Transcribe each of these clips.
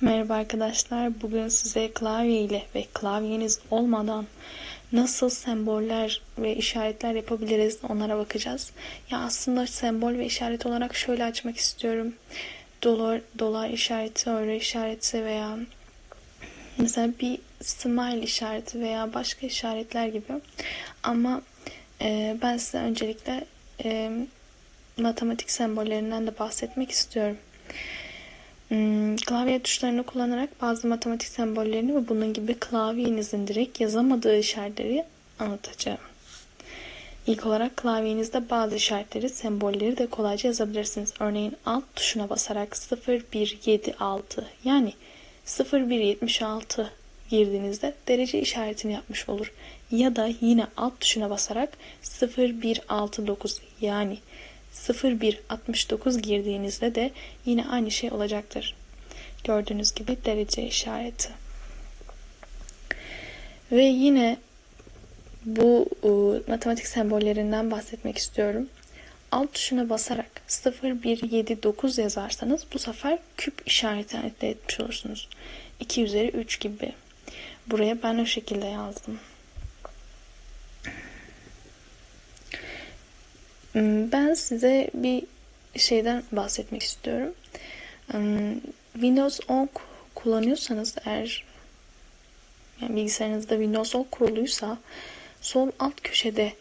Merhaba arkadaşlar. Bugün size klavye ile ve klavyeniz olmadan nasıl semboller ve işaretler yapabiliriz onlara bakacağız. Ya aslında sembol ve işaret olarak şöyle açmak istiyorum. Dolar, dolar işareti, euro işareti veya mesela bir smile işareti veya başka işaretler gibi. Ama e, ben size öncelikle e, matematik sembollerinden de bahsetmek istiyorum. Hmm, klavye tuşlarını kullanarak bazı matematik sembollerini ve bunun gibi klavyenizin direkt yazamadığı işaretleri anlatacağım. İlk olarak klavyenizde bazı işaretleri, sembolleri de kolayca yazabilirsiniz. Örneğin alt tuşuna basarak 0176 yani 0176 girdiğinizde derece işaretini yapmış olur. Ya da yine alt tuşuna basarak 0169 yani 0169 girdiğinizde de yine aynı şey olacaktır. Gördüğünüz gibi derece işareti. Ve yine bu e, matematik sembollerinden bahsetmek istiyorum. Alt tuşuna basarak 0179 yazarsanız bu sefer küp işareti elde etmiş olursunuz. 2 üzeri 3 gibi. Buraya ben o şekilde yazdım. Ben size bir şeyden bahsetmek istiyorum. Hmm, Windows 10 kullanıyorsanız eğer yani bilgisayarınızda Windows 10 kuruluysa sol alt köşede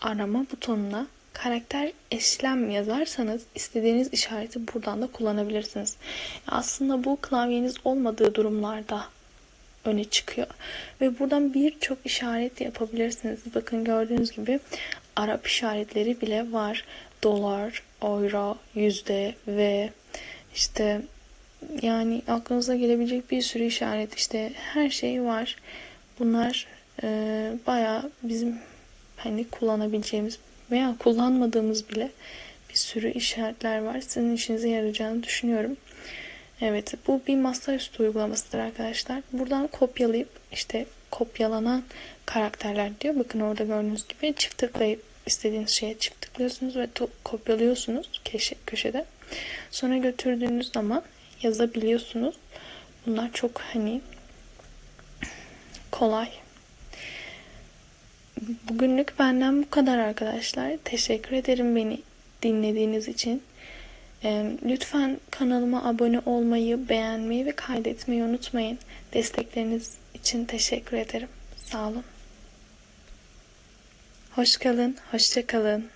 arama butonuna karakter eşlem yazarsanız istediğiniz işareti buradan da kullanabilirsiniz. Aslında bu klavyeniz olmadığı durumlarda öne çıkıyor. Ve buradan birçok işaret yapabilirsiniz. Bakın gördüğünüz gibi Arap işaretleri bile var. Dolar, euro, yüzde ve işte yani aklınıza gelebilecek bir sürü işaret işte her şey var. Bunlar e, bayağı bizim hani kullanabileceğimiz veya kullanmadığımız bile bir sürü işaretler var. Sizin işinize yarayacağını düşünüyorum. Evet bu bir masaüstü uygulamasıdır arkadaşlar. Buradan kopyalayıp işte kopyalanan karakterler diyor. Bakın orada gördüğünüz gibi çift tıklayıp istediğiniz şeye çift tıklıyorsunuz ve kopyalıyorsunuz köşe, köşede. Sonra götürdüğünüz zaman yazabiliyorsunuz. Bunlar çok hani kolay. Bugünlük benden bu kadar arkadaşlar. Teşekkür ederim beni dinlediğiniz için. Lütfen kanalıma abone olmayı, beğenmeyi ve kaydetmeyi unutmayın. Destekleriniz için teşekkür ederim. Sağ olun. Hoş kalın, hoşça kalın.